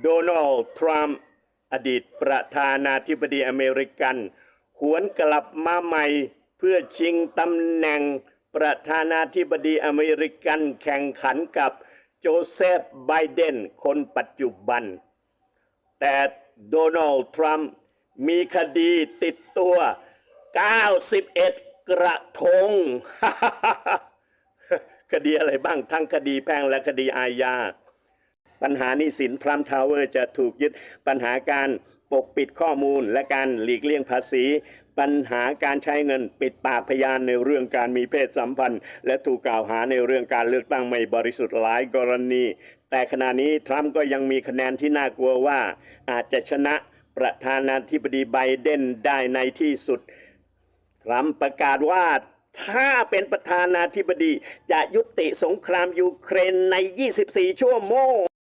โดนัลด์ทรัมป์อดีตประธานาธิบดีอเมริกัน หวนกลับมาใหม่เพื่อชิงตำแหน่งประธานาธิบดีอเมริกันแข่งขันกับโจเซฟไบเดนคนปัจจุบัน แต่โดนัลด์ทรัมป์มีคดีติดตัว 91 กระทง คดีอะไรบ้างทั้งคดีแพ่งและคดีอาญา ปัญหาหนี้สินทรัมทาวเวอร์จะถูกยึดปัญหาการปกปิดข้อมูลและการหลีกเลี่ยงภาษี ปัญหาการใช้เงินปิดปากพยานในเรื่องการมีเพศสัมพันธ์ และถูกกล่าวหาในเรื่องการเลือกตั้งไม่บริสุทธิ์หลายกรณี แต่ขณะนี้ทรัมป์ก็ยังมีคะแนนที่น่ากลัวว่า อาจจะชนะประธานาธิบดีไบเดนได้ในที่สุดทรัมป์ประกาศว่าถ้าเป็นประธานาธิบดีจะยุติสงครามยูเครนใน 24 ชั่วโมง